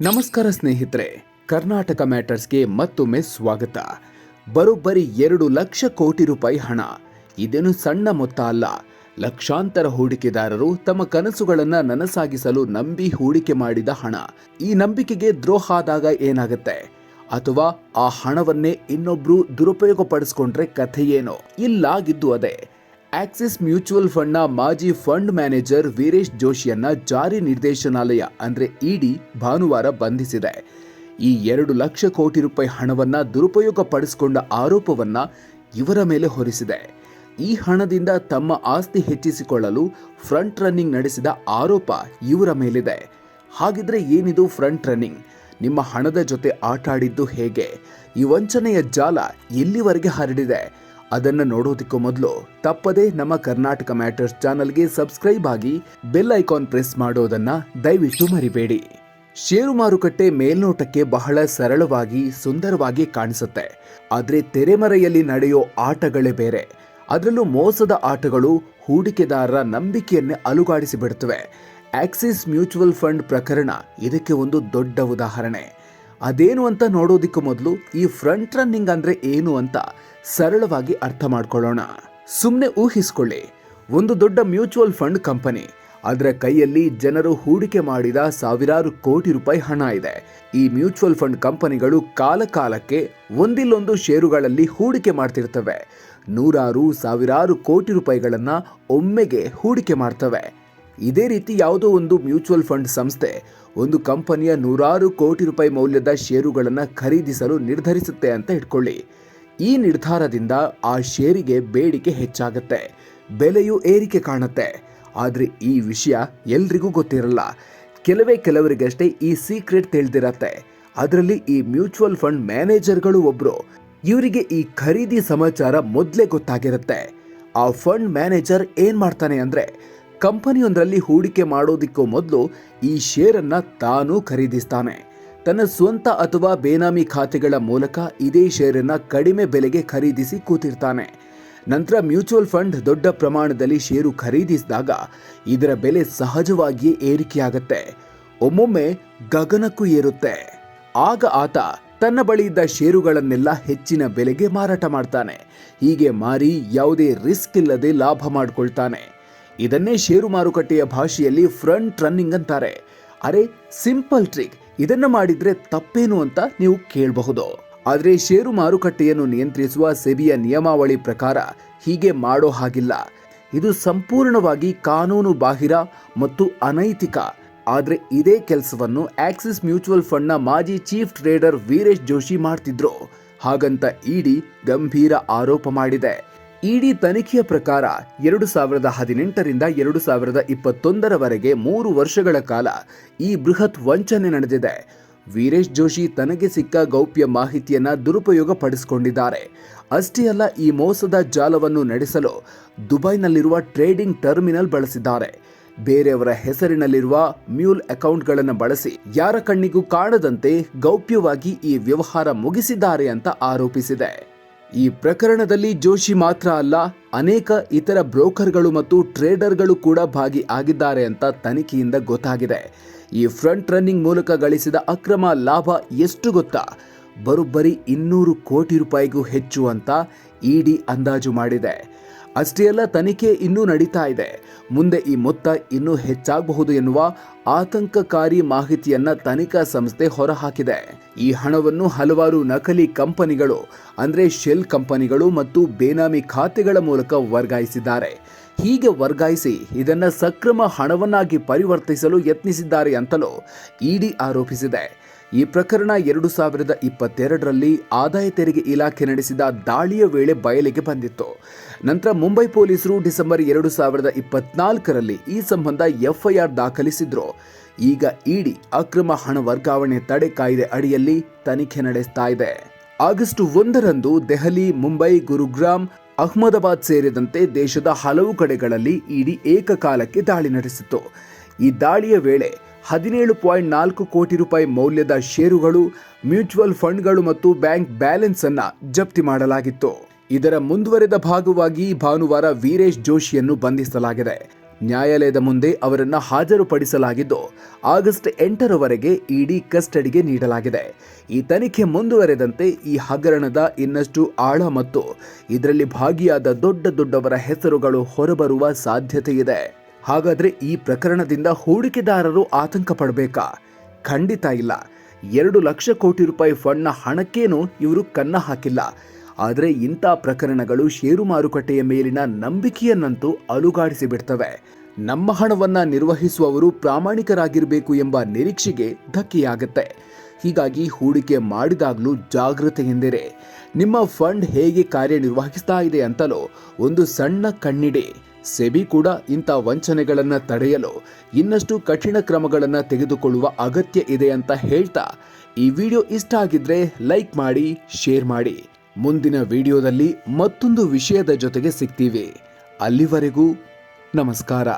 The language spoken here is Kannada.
ನಮಸ್ಕಾರ ಸ್ನೇಹಿತರೆ, ಕರ್ನಾಟಕ ಮ್ಯಾಟರ್ಸ್ಗೆ ಮತ್ತೊಮ್ಮೆ ಸ್ವಾಗತ. ಬರೋಬ್ಬರಿ ಎರಡು ಲಕ್ಷ ಕೋಟಿ ರೂಪಾಯಿ ಹಣ. ಇದೇನು ಸಣ್ಣ ಮೊತ್ತ ಅಲ್ಲ. ಲಕ್ಷಾಂತರ ಹೂಡಿಕೆದಾರರು ತಮ್ಮ ಕನಸುಗಳನ್ನ ನನಸಾಗಿಸಲು ನಂಬಿ ಹೂಡಿಕೆ ಮಾಡಿದ ಹಣ. ಈ ನಂಬಿಕೆಗೆ ದ್ರೋಹ ಆದಾಗ ಏನಾಗುತ್ತೆ? ಅಥವಾ ಆ ಹಣವನ್ನೇ ಇನ್ನೊಬ್ರು ದುರುಪಯೋಗ ಪಡಿಸ್ಕೊಂಡ್ರೆ ಕಥೆಯೇನೋ? ಇಲ್ಲಾಗಿದ್ದು ಅದೇ. ಆಕ್ಸಿಸ್ ಮ್ಯೂಚುವಲ್ ಫಂಡ್ನ ಮಾಜಿ ಫಂಡ್ ಮ್ಯಾನೇಜರ್ ವೀರೇಶ್ ಜೋಶಿಯನ್ನ ಜಾರಿ ನಿರ್ದೇಶನಾಲಯ, ಅಂದ್ರೆ ಇಡಿ, ಭಾನುವಾರ ಬಂಧಿಸಿದೆ. ಈ ಎರಡು ಲಕ್ಷ ಕೋಟಿ ರೂಪಾಯಿ ಹಣವನ್ನ ದುರುಪಯೋಗ ಪಡಿಸಿಕೊಂಡ ಆರೋಪವನ್ನ ಇವರ ಮೇಲೆ ಹೊರಿಸಿದೆ. ಈ ಹಣದಿಂದ ತಮ್ಮ ಆಸ್ತಿ ಹೆಚ್ಚಿಸಿಕೊಳ್ಳಲು ಫ್ರಂಟ್ ರನ್ನಿಂಗ್ ನಡೆಸಿದ ಆರೋಪ ಇವರ ಮೇಲಿದೆ. ಹಾಗಿದ್ರೆ ಏನಿದು ಫ್ರಂಟ್ ರನ್ನಿಂಗ್? ನಿಮ್ಮ ಹಣದ ಜೊತೆ ಆಟಾಡಿದ್ದು ಹೇಗೆ? ಈ ವಂಚನೆಯ ಜಾಲ ಎಲ್ಲಿವರೆಗೆ ಹರಡಿದೆ? ಅದನ್ನು ನೋಡೋದಕ್ಕೂ ಮೊದಲು ತಪ್ಪದೇ ನಮ್ಮ ಕರ್ನಾಟಕ ಮ್ಯಾಟರ್ಸ್ ಚಾನಲ್ಗೆ ಸಬ್ಸ್ಕ್ರೈಬ್ ಆಗಿ ಬೆಲ್ ಐಕಾನ್ ಪ್ರೆಸ್ ಮಾಡೋದನ್ನ ದಯವಿಟ್ಟು ಮರಿಬೇಡಿ. ಷೇರು ಮಾರುಕಟ್ಟೆ ಮೇಲ್ನೋಟಕ್ಕೆ ಬಹಳ ಸರಳವಾಗಿ, ಸುಂದರವಾಗಿ ಕಾಣಿಸುತ್ತೆ. ಆದರೆ ತೆರೆಮರೆಯಲ್ಲಿ ನಡೆಯೋ ಆಟಗಳೇ ಬೇರೆ. ಅದರಲ್ಲೂ ಮೋಸದ ಆಟಗಳು ಹೂಡಿಕೆದಾರರ ನಂಬಿಕೆಯನ್ನೇ ಅಲುಗಾಡಿಸಿ ಬಿಡುತ್ತವೆ ಆಕ್ಸಿಸ್ ಮ್ಯೂಚುವಲ್ ಫಂಡ್ ಪ್ರಕರಣ ಇದಕ್ಕೆ ಒಂದು ದೊಡ್ಡ ಉದಾಹರಣೆ. ಅದೇನು ಅಂತ ನೋಡೋದಕ್ಕೂ ಮೊದಲು ಈ ಫ್ರಂಟ್ ರನ್ನಿಂಗ್ ಅಂದರೆ ಏನು ಅಂತ ಸರಳವಾಗಿ ಅರ್ಥ ಮಾಡ್ಕೊಳ್ಳೋಣ. ಸುಮ್ಮನೆ ಊಹಿಸ್ಕೊಳ್ಳಿ. ಒಂದು ದೊಡ್ಡ ಮ್ಯೂಚುವಲ್ ಫಂಡ್ ಕಂಪನಿ. ಅದರ ಕೈಯಲ್ಲಿ ಜನರು ಹೂಡಿಕೆ ಮಾಡಿದ ಸಾವಿರಾರು ಕೋಟಿ ರೂಪಾಯಿ ಹಣ ಇದೆ. ಈ ಮ್ಯೂಚುವಲ್ ಫಂಡ್ ಕಂಪನಿಗಳು ಕಾಲಕಾಲಕ್ಕೆ ಒಂದಿಲ್ಲೊಂದು ಷೇರುಗಳಲ್ಲಿ ಹೂಡಿಕೆ ಮಾಡ್ತಿರ್ತವೆ. ನೂರಾರು ಸಾವಿರಾರು ಕೋಟಿ ರೂಪಾಯಿಗಳನ್ನು ಒಮ್ಮೆಗೆ ಹೂಡಿಕೆ ಮಾಡ್ತವೆ. ಇದೇ ರೀತಿ ಯಾವುದೋ ಒಂದು ಮ್ಯೂಚುವಲ್ ಫಂಡ್ ಸಂಸ್ಥೆ ಒಂದು ಕಂಪನಿಯ ನೂರಾರು ಕೋಟಿ ರೂಪಾಯಿ ಮೌಲ್ಯದ ಷೇರುಗಳನ್ನು ಖರೀದಿಸಲು ನಿರ್ಧರಿಸುತ್ತೆ ಅಂತ ಇಟ್ಕೊಳ್ಳಿ. ಈ ನಿರ್ಧಾರದಿಂದ ಆ ಷೇರಿಗೆ ಬೇಡಿಕೆ ಹೆಚ್ಚಾಗುತ್ತೆ. ಬೆಲೆಯು ಏರಿಕೆ ಕಾಣುತ್ತೆ. ಆದರೆ ಈ ವಿಷಯ ಎಲ್ರಿಗೂ ಗೊತ್ತಿರಲ್ಲ. ಕೆಲವೇ ಕೆಲವರಿಗಷ್ಟೇ ಈ ಸೀಕ್ರೆಟ್ ತಿಳಿದಿರತ್ತೆ. ಅದರಲ್ಲಿ ಈ ಮ್ಯೂಚುವಲ್ ಫಂಡ್ ಮ್ಯಾನೇಜರ್ಗಳು ಒಬ್ರು. ಇವರಿಗೆ ಈ ಖರೀದಿ ಸಮಾಚಾರ ಮೊದಲೇ ಗೊತ್ತಾಗಿರುತ್ತೆ. ಆ ಫಂಡ್ ಮ್ಯಾನೇಜರ್ ಏನ್ ಮಾಡ್ತಾನೆ ಅಂದ್ರೆ, ಕಂಪನಿಯೊಂದರಲ್ಲಿ ಹೂಡಿಕೆ ಮಾಡೋದಿಕ್ಕೂ ಮೊದಲು ಈ ಶೇರನ್ನ ತಾನು ಖರೀದಿಸ್ತಾನೆ. ತನ್ನ ಸ್ವಂತ ಅಥವಾ ಬೇನಾಮಿ ಖಾತೆಗಳ ಮೂಲಕ ಇದೇ ಷೇರನ್ನು ಕಡಿಮೆ ಬೆಲೆಗೆ ಖರೀದಿಸಿ ಕೂತಿರ್ತಾನೆ. ನಂತರ ಮ್ಯೂಚುವಲ್ ಫಂಡ್ ದೊಡ್ಡ ಪ್ರಮಾಣದಲ್ಲಿ ಷೇರು ಖರೀದಿಸಿದಾಗ ಇದರ ಬೆಲೆ ಸಹಜವಾಗಿಯೇ ಏರಿಕೆಯಾಗತ್ತೆ. ಒಮ್ಮೊಮ್ಮೆ ಗಗನಕ್ಕೂ ಏರುತ್ತೆ. ಆಗ ಆತ ತನ್ನ ಬಳಿ ಇದ್ದ ಷೇರುಗಳನ್ನೆಲ್ಲ ಹೆಚ್ಚಿನ ಬೆಲೆಗೆ ಮಾರಾಟ ಮಾಡ್ತಾನೆ. ಹೀಗೆ ಮಾರಿ ಯಾವುದೇ ರಿಸ್ಕ್ ಇಲ್ಲದೆ ಲಾಭ ಮಾಡ್ಕೊಳ್ತಾನೆ. ಇದನ್ನೇ ಷೇರು ಮಾರುಕಟ್ಟೆಯ ಭಾಷೆಯಲ್ಲಿ ಫ್ರಂಟ್ ರನ್ನಿಂಗ್ ಅಂತಾರೆ. ಅರೆ, ಸಿಂಪಲ್ ಟ್ರಿಕ್. ಇದನ್ನ ಮಾಡಿದ್ರೆ ತಪ್ಪೇನು ಅಂತ ನೀವು ಕೇಳಬಹುದು. ಆದರೆ ಷೇರು ಮಾರುಕಟ್ಟೆಯನ್ನು ನಿಯಂತ್ರಿಸುವ ಸೆಬಿಯ ನಿಯಮಾವಳಿ ಪ್ರಕಾರ ಹೀಗೆ ಮಾಡೋ ಹಾಗಿಲ್ಲ. ಇದು ಸಂಪೂರ್ಣವಾಗಿ ಕಾನೂನು ಬಾಹಿರ ಮತ್ತು ಅನೈತಿಕ. ಆದರೆ ಇದೇ ಕೆಲಸವನ್ನು ಆಕ್ಸಿಸ್ ಮ್ಯೂಚುವಲ್ ಫಂಡ್ನ ಮಾಜಿ ಚೀಫ್ ಟ್ರೇಡರ್ ವೀರೇಶ್ ಜೋಶಿ ಮಾಡ್ತಿದ್ರು. ಹಾಗಂತ ಇಡಿ ಗಂಭೀರ ಆರೋಪ ಮಾಡಿದೆ. ಇಡಿ ತನಿಖೆಯ ಪ್ರಕಾರ ಎರಡು ಸಾವಿರದ ಹದಿನೆಂಟರಿಂದ ಎರಡು ಸಾವಿರದ ಇಪ್ಪತ್ತೊಂದರವರೆಗೆ ಮೂರು ವರ್ಷಗಳ ಕಾಲ ಈ ಬೃಹತ್ ವಂಚನೆ ನಡೆದಿದೆ. ವೀರೇಶ್ ಜೋಶಿ ತನಗೆ ಸಿಕ್ಕ ಗೌಪ್ಯ ಮಾಹಿತಿಯನ್ನ ದುರುಪಯೋಗ ಪಡಿಸಿಕೊಂಡಿದ್ದಾರೆ ಅಷ್ಟೇ ಅಲ್ಲ, ಈ ಮೋಸದ ಜಾಲವನ್ನು ನಡೆಸಲು ದುಬೈನಲ್ಲಿರುವ ಟ್ರೇಡಿಂಗ್ ಟರ್ಮಿನಲ್ ಬಳಸಿದ್ದಾರೆ. ಬೇರೆಯವರ ಹೆಸರಿನಲ್ಲಿರುವ ಮ್ಯೂಲ್ ಅಕೌಂಟ್ಗಳನ್ನು ಬಳಸಿ ಯಾರ ಕಣ್ಣಿಗೂ ಕಾಣದಂತೆ ಗೌಪ್ಯವಾಗಿ ಈ ವ್ಯವಹಾರ ಮುಗಿಸಿದ್ದಾರೆ ಅಂತ ಆರೋಪಿಸಿದೆ. ಈ ಪ್ರಕರಣದಲ್ಲಿ ಜೋಶಿ ಮಾತ್ರ ಅಲ್ಲ, ಅನೇಕ ಇತರ ಬ್ರೋಕರ್ಗಳು ಮತ್ತು ಟ್ರೇಡರ್ಗಳು ಕೂಡ ಭಾಗಿ ಆಗಿದ್ದಾರೆ ಅಂತ ತನಿಖೆಯಿಂದ ಗೊತ್ತಾಗಿದೆ. ಈ ಫ್ರಂಟ್ ರನ್ನಿಂಗ್ ಮೂಲಕ ಗಳಿಸಿದ ಅಕ್ರಮ ಲಾಭ ಎಷ್ಟು ಗೊತ್ತಾ? ಬರೋಬ್ಬರಿ ಇನ್ನೂರು ಕೋಟಿ ರೂಪಾಯಿಗೂ ಹೆಚ್ಚು ಅಂತ ಇಡಿ ಅಂದಾಜು ಮಾಡಿದೆ. ಅಷ್ಟೇ ಅಲ್ಲ, ತನಿಖೆ ಇನ್ನೂ ನಡೀತಾ ಇದೆ. ಮುಂದೆ ಈ ಮೊತ್ತ ಇನ್ನೂ ಹೆಚ್ಚಾಗಬಹುದು ಎನ್ನುವ ಆತಂಕಕಾರಿ ಮಾಹಿತಿಯನ್ನ ತನಿಖಾ ಸಂಸ್ಥೆ ಹೊರಹಾಕಿದೆ. ಈ ಹಣವನ್ನು ಹಲವಾರು ನಕಲಿ ಕಂಪನಿಗಳು, ಅಂದ್ರೆ ಶೆಲ್ ಕಂಪನಿಗಳು ಮತ್ತು ಬೇನಾಮಿ ಖಾತೆಗಳ ಮೂಲಕ ವರ್ಗಾಯಿಸಿದ್ದಾರೆ. ಹೀಗೆ ವರ್ಗಾಯಿಸಿ ಇದನ್ನ ಸಕ್ರಮ ಹಣವನ್ನಾಗಿ ಪರಿವರ್ತಿಸಲು ಯತ್ನಿಸಿದ್ದಾರೆ ಅಂತಲೂ ಇಡಿ ಆರೋಪಿಸಿದೆ. ಈ ಪ್ರಕರಣ ಎರಡು ಸಾವಿರದ ಇಪ್ಪತ್ತೆರಡರಲ್ಲಿ ಆದಾಯ ತೆರಿಗೆ ಇಲಾಖೆ ನಡೆಸಿದ ದಾಳಿಯ ವೇಳೆ ಬಯಲಿಗೆ ಬಂದಿತ್ತು. ನಂತರ ಮುಂಬೈ ಪೊಲೀಸರು ಡಿಸೆಂಬರ್ ಎರಡು ಸಾವಿರದ ಇಪ್ಪತ್ನಾಲ್ಕರಲ್ಲಿ ಈ ಸಂಬಂಧ ಎಫ್ಐಆರ್ ದಾಖಲಿಸಿದ್ರು. ಈಗ ಇಡಿ ಅಕ್ರಮ ಹಣ ವರ್ಗಾವಣೆ ತಡೆ ಕಾಯ್ದೆ ಅಡಿಯಲ್ಲಿ ತನಿಖೆ ನಡೆಸ್ತಾ ಇದೆ. ಆಗಸ್ಟ್ ಒಂದರಂದು ದೆಹಲಿ, ಮುಂಬೈ ಗುರುಗ್ರಾಮ್ ಅಹ್ಮದಾಬಾದ್ ಸೇರಿದಂತೆ ದೇಶದ ಹಲವು ಕಡೆಗಳಲ್ಲಿ ಇಡಿ ಏಕಕಾಲಕ್ಕೆ ದಾಳಿ ನಡೆಸಿತು ಈ ದಾಳಿಯ ವೇಳೆ ಹದಿನೇಳು ಪಾಯಿಂಟ್ ನಾಲ್ಕು ಕೋಟಿ ರೂಪಾಯಿ ಮೌಲ್ಯದ ಷೇರುಗಳು, ಮ್ಯೂಚುವಲ್ ಫಂಡ್ಗಳು ಮತ್ತು ಬ್ಯಾಂಕ್ ಬ್ಯಾಲೆನ್ಸ್ ಅನ್ನ ಜಪ್ತಿ ಮಾಡಲಾಗಿತ್ತು. ಇದರ ಮುಂದುವರೆದ ಭಾಗವಾಗಿ ಭಾನುವಾರ ವೀರೇಶ್ ಜೋಶಿಯನ್ನು ಬಂಧಿಸಲಾಗಿದೆ. ನ್ಯಾಯಾಲಯದ ಮುಂದೆ ಅವರನ್ನು ಹಾಜರುಪಡಿಸಲಾಗಿದ್ದು, ಆಗಸ್ಟ್ ಎಂಟರವರೆಗೆ ಇಡಿ ಕಸ್ಟಡಿಗೆ ನೀಡಲಾಗಿದೆ. ಈ ತನಿಖೆ ಮುಂದುವರೆದಂತೆ ಈ ಹಗರಣದ ಇನ್ನಷ್ಟು ಆಳ ಮತ್ತು ಇದರಲ್ಲಿ ಭಾಗಿಯಾದ ದೊಡ್ಡ ದೊಡ್ಡವರ ಹೆಸರುಗಳು ಹೊರಬರುವ ಸಾಧ್ಯತೆ ಇದೆ ಹಾಗಾದ್ರೆ ಈ ಪ್ರಕರಣದಿಂದ ಹೂಡಿಕೆದಾರರು ಆತಂಕ ಪಡಬೇಕಾ? ಖಂಡಿತ ಇಲ್ಲ. ಎರಡು ಲಕ್ಷ ಕೋಟಿ ರೂಪಾಯಿ ಫಂಡ್ನ ಹಣಕ್ಕೇನು ಇವರು ಕನ್ನ ಹಾಕಿಲ್ಲ. ಆದರೆ ಇಂಥ ಪ್ರಕರಣಗಳು ಷೇರು ಮಾರುಕಟ್ಟೆಯ ಮೇಲಿನ ನಂಬಿಕೆಯನ್ನಂತೂ ಅಲುಗಾಡಿಸಿ ಬಿಡ್ತವೆ. ನಮ್ಮ ಹಣವನ್ನ ನಿರ್ವಹಿಸುವವರು ಪ್ರಾಮಾಣಿಕರಾಗಿರಬೇಕು ಎಂಬ ನಿರೀಕ್ಷೆಗೆ ಧಕ್ಕೆಯಾಗುತ್ತೆ. ಹೀಗಾಗಿ ಹೂಡಿಕೆ ಮಾಡಿದಾಗಲೂ ಜಾಗೃತೆಯಿಂದಿರೆ ನಿಮ್ಮ ಫಂಡ್ ಹೇಗೆ ಕಾರ್ಯನಿರ್ವಹಿಸ್ತಾ ಇದೆ ಅಂತಲೂ ಒಂದು ಸಣ್ಣ ಕಣ್ಣಿಡಿ. ಸೆಬಿ ಕೂಡ ಇಂಥ ವಂಚನೆಗಳನ್ನು ತಡೆಯಲು ಇನ್ನಷ್ಟು ಕಠಿಣ ಕ್ರಮಗಳನ್ನು ತೆಗೆದುಕೊಳ್ಳುವ ಅಗತ್ಯ ಇದೆ ಅಂತ ಹೇಳ್ತಾ ಈ ವಿಡಿಯೋ ಇಷ್ಟ ಆಗಿದ್ರೆ ಲೈಕ್ ಮಾಡಿ, ಶೇರ್ ಮಾಡಿ. ಮುಂದಿನ ವಿಡಿಯೋದಲ್ಲಿ ಮತ್ತೊಂದು ವಿಷಯದ ಜೊತೆಗೆ ಸಿಗ್ತೀವಿ. ಅಲ್ಲಿವರೆಗೂ ನಮಸ್ಕಾರ.